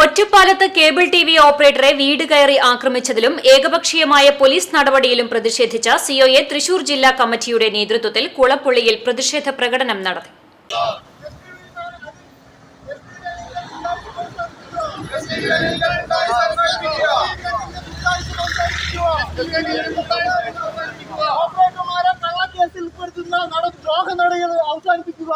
ഒറ്റപ്പാലത്ത് cable T V ഓപ്പറേറ്ററെ വീട് കയറി ആക്രമിച്ചതിലും ഏകപക്ഷീയമായ പോലീസ് നടപടിയിലും പ്രതിഷേധിച്ച സിഒഎ തൃശൂർ ജില്ലാ കമ്മിറ്റിയുടെ നേതൃത്വത്തിൽ കുളപ്പുള്ളിയിൽ പ്രതിഷേധ പ്രകടനം നടത്തി. അവസാനിപ്പിക്കുക.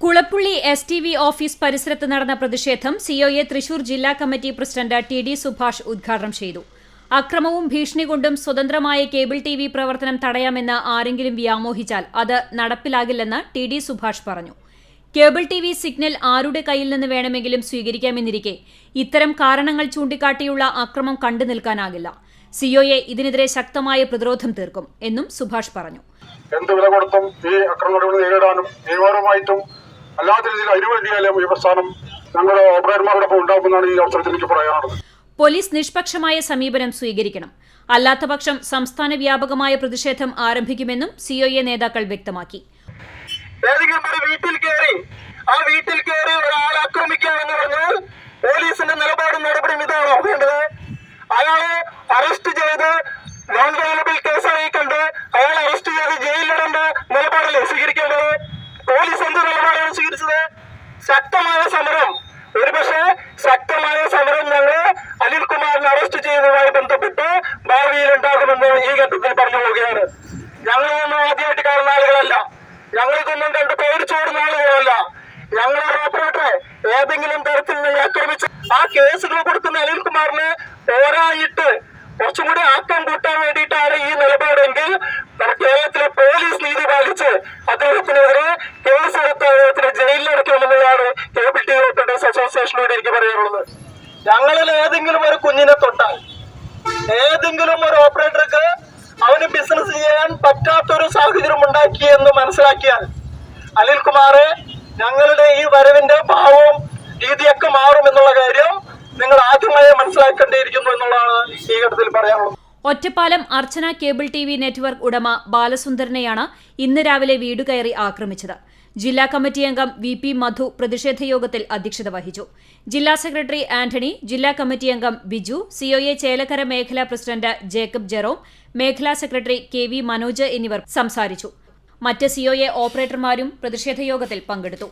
Kulappully S T V office പരിസരത്ത് നടന്ന പ്രതിഷേധം സിഒഎ തൃശൂർ ജില്ലാ committee president T D Subhash ഉദ്ഘാടനം ചെയ്തു. അക്രമവും ഭീഷണി കൊണ്ടും സ്വതന്ത്രമായ കേബിൾ ടി വി പ്രവർത്തനം തടയാമെന്ന് ആരെങ്കിലും വ്യാമോഹിച്ചാൽ അത് നടപ്പിലാകില്ലെന്ന് ടി ഡി സുഭാഷ് പറഞ്ഞു. കേബിൾ ടി വി സിഗ്നൽ ആരുടെ കയ്യിൽ നിന്ന് വേണമെങ്കിലും സ്വീകരിക്കാമെന്നിരിക്കെ ഇത്തരം കാരണങ്ങൾ ചൂണ്ടിക്കാട്ടിയുള്ള അക്രമം കണ്ടു നിൽക്കാനാകില്ല. സിഒഎ ഇതിനെതിരെ ശക്തമായ പ്രതിരോധം തീർക്കും എന്നും സുഭാഷ് പറഞ്ഞു. എന്ത് വില കൊടുത്തും ഈ അക്രമങ്ങൾ നേരിടാനും നിയമപരമായിട്ടും അല്ലാത്ത രീതിയിൽ അതിനുവേണ്ടിയാലും ഈ പ്രസ്ഥാനം ഞങ്ങളുടെ ഓപ്പറേറ്റർമാരോടൊപ്പം ഉണ്ടാകുമെന്നാണ് ഈ അവസരത്തിൽ എനിക്ക് പറയാനുള്ളത്. പോലീസ് നിഷ്പക്ഷമായ സമീപനം സ്വീകരിക്കണം. അല്ലാത്തപക്ഷം സംസ്ഥാന വ്യാപകമായ പ്രതിഷേധം ആരംഭിക്കുമെന്നും സിഒഎ നേതാക്കൾ വ്യക്തമാക്കി. ഏതെങ്കിലും ഒരു വീട്ടിൽ കയറി ആ വീട്ടിൽ കയറി ഒരാളെ ആക്രമിക്കുക എന്ന് പറഞ്ഞാൽ പോലീസിന്റെ നിലപാടും നടപടിയും ഇതാണോ വേണ്ടത് അയാളെ അറസ്റ്റ് ചെയ്ത് നോൺ വയലബിൾ കേസായി കണ്ട് അയാളെ അറസ്റ്റ് ചെയ്ത് ജയിലിലിടേണ്ട നിലപാടല്ലേ സ്വീകരിക്കേണ്ടത് പോലീസ് എന്ത് നിലപാടാണ് സ്വീകരിച്ചത് ശക്തമായ സമരം. ഒരുപക്ഷെ ശക്തമായ സമരം ഞങ്ങൾ അനിൽകുമാറിനെ അറസ്റ്റ് ചെയ്യുന്നതുമായി ബന്ധപ്പെട്ട് ഭാവിയിൽ ഉണ്ടാകുമെന്ന് ഈ ഘട്ടത്തിൽ പറഞ്ഞു പോവുകയാണ്. ഞങ്ങളൊന്നും ആദ്യമായിട്ട് കാണുന്ന ആളുകളല്ല. ഞങ്ങളിതൊന്നും കണ്ട് പേടിച്ചോടുന്ന ആളുകളല്ല. ഞങ്ങൾ റോപ്പറേറ്ററെ ഏതെങ്കിലും തരത്തിൽ നിങ്ങൾ ആക്രമിച്ച് ആ കേസുകൾ കൊടുക്കുന്ന അനിൽകുമാറിന് പോരായിട്ട് കുറച്ചും കൂടി ആക്കം കൂട്ടാൻ വേണ്ടിയിട്ടാണ് ഈ നിലപാടെങ്കിൽ അസോസിയേഷനോട് എനിക്ക് പറയാനുള്ളത് ഞങ്ങളിൽ ഏതെങ്കിലും ഒരു കുഞ്ഞിനെ തൊട്ടാൽ ഏതെങ്കിലും ഒരു ഓപ്പറേറ്റർക്ക് അവന് ബിസിനസ് ചെയ്യാൻ പറ്റാത്തൊരു സാഹചര്യം ഉണ്ടാക്കി എന്ന് മനസ്സിലാക്കിയാൽ അനിൽകുമാറ് ഞങ്ങളുടെ ഈ വരവിന്റെ ഭാവവും രീതിയൊക്കെ മാറും എന്നുള്ള കാര്യം നിങ്ങൾ ആദ്യമായി മനസ്സിലാക്കേണ്ടിയിരിക്കുന്നു എന്നുള്ളതാണ് ഈ ഘട്ടത്തിൽ പറയാനുള്ളത്. Ottapalam Archana cable T V network ഉടമ ബാലസുന്ദരനെയാണ് ഇന്ന് രാവിലെ വീട് കയറി ആക്രമിച്ചത്. ജില്ലാ കമ്മിറ്റി അംഗം വി പി മധു പ്രതിഷേധ യോഗത്തിൽ അധ്യക്ഷത വഹിച്ചു. ജില്ലാ സെക്രട്ടറി ആന്റണി ജില്ലാ കമ്മിറ്റി അംഗം ബിജു സിഒഎ ചേലക്കര മേഖലാ പ്രസിഡന്റ് ജേക്കബ് ജെറോം മേഖലാ സെക്രട്ടറി കെ വി മനോജ് എന്നിവർ സംസാരിച്ചു. മറ്റ് സിഒഎ ഓപ്പറേറ്റർമാരും പ്രതിഷേധ യോഗത്തിൽ പങ്കെടുത്തു.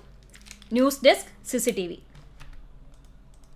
News desk CCTV